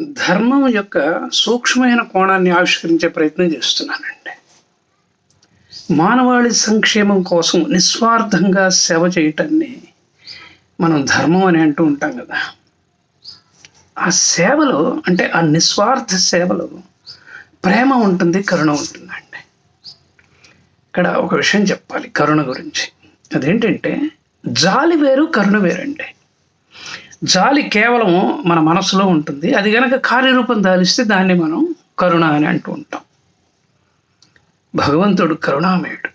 ధర్మం యొక్క సూక్ష్మమైన కోణాన్ని ఆవిష్కరించే ప్రయత్నం చేస్తున్నానండి. మానవాళి సంక్షేమం కోసం నిస్వార్థంగా సేవ చేయటాన్ని మనం ధర్మం అని అంటూ ఉంటాం కదా. ఆ సేవలో అంటే ఆ నిస్వార్థ సేవలో ప్రేమ ఉంటుంది కరుణ ఉంటుందండి. ఇక్కడ ఒక విషయం చెప్పాలి కరుణ గురించి. అదేంటంటే జాలి వేరు కరుణ వేరండి. జాలి కేవలం మన మనసులో ఉంటుంది. అది కనుక కార్యరూపం దాలిస్తే దాన్ని మనం కరుణ అని అంటూ ఉంటాం. భగవంతుడు కరుణామయుడు.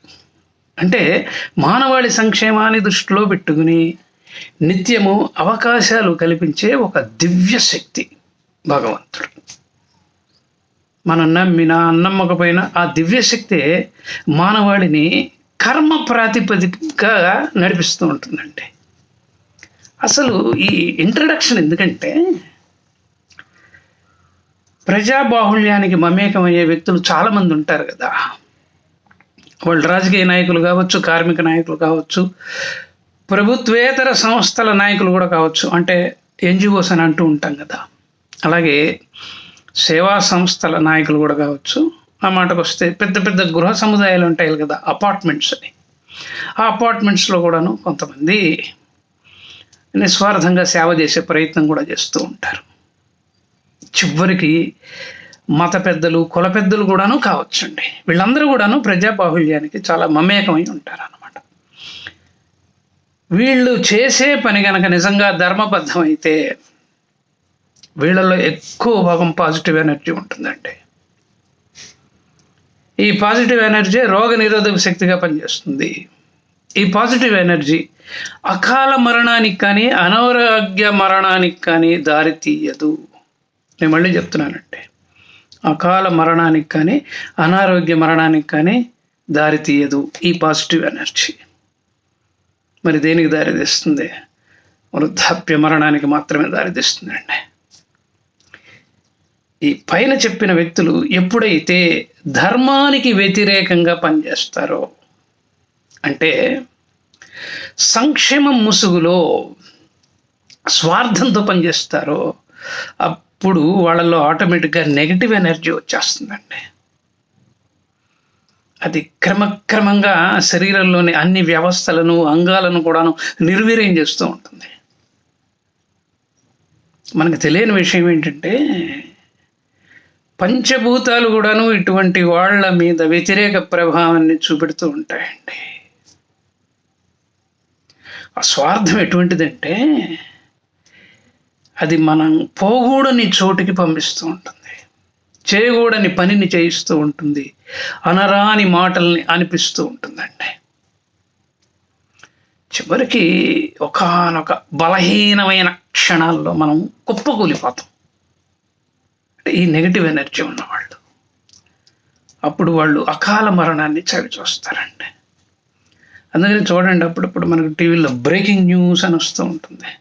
అంటే మానవాళి సంక్షేమాన్ని దృష్టిలో పెట్టుకుని నిత్యము అవకాశాలు కల్పించే ఒక దివ్య శక్తి భగవంతుడు. మనం నమ్మినా నమ్మకపోయినా ఆ దివ్యశక్తే మానవాళిని కర్మ ప్రాతిపదికగా నడిపిస్తూ ఉంటుందండి. అసలు ఈ ఇంట్రడక్షన్ ఎందుకంటే ప్రజాబాహుళ్యానికి మమేకమయ్యే వ్యక్తులు చాలామంది ఉంటారు కదా. వాళ్ళు రాజకీయ నాయకులు కావచ్చు కార్మిక నాయకులు కావచ్చు ప్రభుత్వేతర సంస్థల నాయకులు కూడా కావచ్చు. అంటే ఎన్జిఓస్ అని అంటూ ఉంటాం కదా. అలాగే సేవా సంస్థల నాయకులు కూడా కావచ్చు. ఆ మాటకు వస్తే పెద్ద పెద్ద గృహ సముదాయాలు ఉంటాయి కదా అపార్ట్మెంట్స్ అని. ఆ అపార్ట్మెంట్స్లో కూడాను కొంతమంది నిస్వార్థంగా సేవ చేసే ప్రయత్నం కూడా చేస్తూ ఉంటారు. చివరికి మత పెద్దలు కుల పెద్దలు కూడాను కావచ్చండి. వీళ్ళందరూ కూడాను ప్రజాబాహుళ్యానికి చాలా మమేకమై ఉంటారు అనమాట వీళ్ళు చేసే పని కనుక నిజంగా ధర్మబద్ధమైతే వీళ్ళలో ఎక్కువ భాగం పాజిటివ్ ఎనర్జీ ఉంటుందండి. ఈ పాజిటివ్ ఎనర్జీ రోగ నిరోధక శక్తిగా పనిచేస్తుంది. ఈ పాజిటివ్ ఎనర్జీ అకాల మరణానికి కానీ అనారోగ్య మరణానికి కానీ దారి తీయదు. నేను మళ్ళీ చెప్తున్నానండి అకాల మరణానికి కానీ అనారోగ్య మరణానికి కానీ దారి తీయదు ఈ పాజిటివ్ ఎనర్జీ. మరి దేనికి దారితీస్తుంది వృద్ధాప్య మరణానికి మాత్రమే దారితీస్తుందండి ఈ పైన చెప్పిన వ్యక్తులు ఎప్పుడైతే ధర్మానికి వ్యతిరేకంగా పనిచేస్తారో అంటే సంక్షేమం ముసుగులో స్వార్థంతో పనిచేస్తారో అప్పుడు వాళ్ళలో ఆటోమేటిక్గా నెగిటివ్ ఎనర్జీ వచ్చేస్తుందండి. అది క్రమక్రమంగా శరీరంలోని అన్ని వ్యవస్థలను అంగాలను కూడాను నిర్వీర్యం చేస్తూ ఉంటుంది. మనకు తెలియని విషయం ఏంటంటే పంచభూతాలు కూడాను ఇటువంటి వాళ్ళ మీద వ్యతిరేక ప్రభావాన్ని చూపెడుతూ ఉంటాయండి. ఆ స్వార్థం ఎటువంటిదంటే అది మనం పోగూడని చోటుకి పంపిస్తూ ఉంటుంది. చేయకూడని పనిని చేయిస్తూ ఉంటుంది. అనరాని మాటల్ని అనిపిస్తూ ఉంటుందండి. చివరికి ఒకనొక బలహీనమైన క్షణాల్లో మనం కుప్పకూలిపోతాం. అంటే ఈ నెగిటివ్ ఎనర్జీ ఉన్నవాళ్ళు. అప్పుడు వాళ్ళు అకాల మరణాన్ని చవి చూస్తారండి అందుకని చూడండి అప్పుడప్పుడు మనకు టీవీలో బ్రేకింగ్ న్యూస్ అని వస్తూ ఉంటుంది.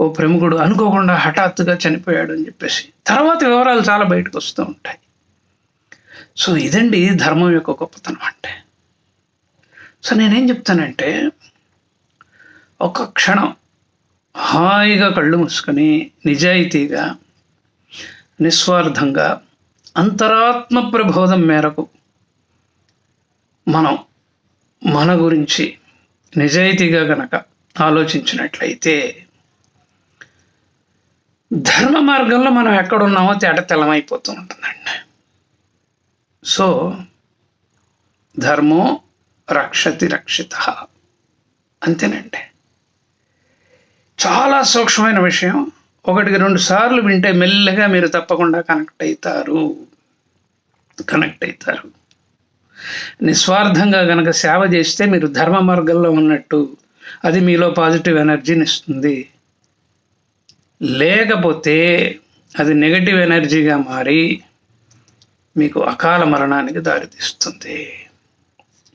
ఓ ప్రముఖుడు అనుకోకుండా హఠాత్తుగా చనిపోయాడు అని చెప్పేసి తర్వాత వివరాలు చాలా బయటకు వస్తూ ఉంటాయి. సో ఇదండి ధర్మం యొక్క గొప్పతనం అంటే. సో నేనేం చెప్తానంటే ఒక క్షణం హాయిగా కళ్ళు మూసుకొని నిజాయితీగా నిస్వార్థంగా అంతరాత్మ ప్రబోధం మేరకు మనం మన గురించి నిజాయితీగా గనక ఆలోచించినట్లయితే ధర్మ మార్గంలో మనం ఎక్కడున్నామో తేట తెల్లమైపోతూ ఉంటుందండి సో ధర్మో రక్షతి రక్షిత అంతేనండి. చాలా సూక్ష్మమైన విషయం. ఒకటికి రెండు సార్లు వింటే మెల్లగా మీరు తప్పకుండా కనెక్ట్ అవుతారు. కనెక్ట్ అవుతారు. నిస్వార్థంగా గనక సేవ చేస్తే మీరు ధర్మ మార్గంలో ఉన్నట్టు అది మీలో పాజిటివ్ ఎనర్జీని ఇస్తుంది. లేకపోతే అది నెగటివ్ ఎనర్జీగా మారి మీకు అకాల మరణానికి దారితీస్తుంది.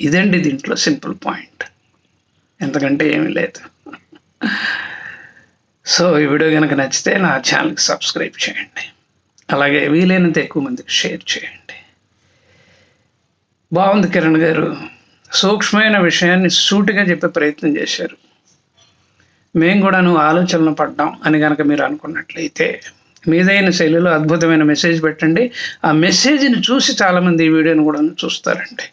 ఇదండి దీంట్లో సింపుల్ పాయింట్. ఎంతకంటే ఏమీ లేదు. సో ఈ వీడియో కనుక నచ్చితే నా ఛానల్కి సబ్స్క్రైబ్ చేయండి. అలాగే వీలైనంత ఎక్కువ మందికి షేర్ చేయండి. బాగుంది కిరణ్ గారు. సూక్ష్మమైన విషయాన్ని సూటిగా చెప్పే ప్రయత్నం చేశారు. మేము కూడా నువ్వు ఆలోచనలు పడ్డాం అని కనుక మీరు అనుకున్నట్లయితే మీదైన శైలిలో అద్భుతమైన మెసేజ్ పెట్టండి. ఆ మెసేజ్ని చూసి చాలామంది ఈ వీడియోని కూడా చూస్తారండి.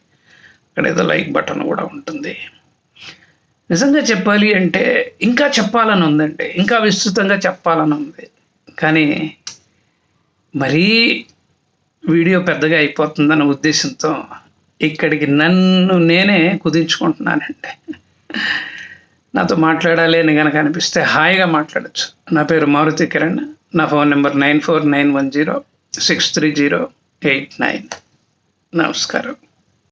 అక్కడ ఏదో లైక్ బటన్ కూడా ఉంటుంది. నిజంగా చెప్పాలి అంటే ఇంకా చెప్పాలని ఉందండి. ఇంకా విస్తృతంగా చెప్పాలని ఉంది. కానీ మరీ వీడియో పెద్దగా అయిపోతుందన్న ఉద్దేశంతో ఇక్కడికి నన్ను నేనే కుదించుకుంటున్నానండి. నాతో మాట్లాడాలి అని కనుక అనిపిస్తే హాయిగా మాట్లాడచ్చు. నా పేరు మారుతి కిరణ్. నా phone number nine four nine one zero six three zero eight nine. నమస్కారం.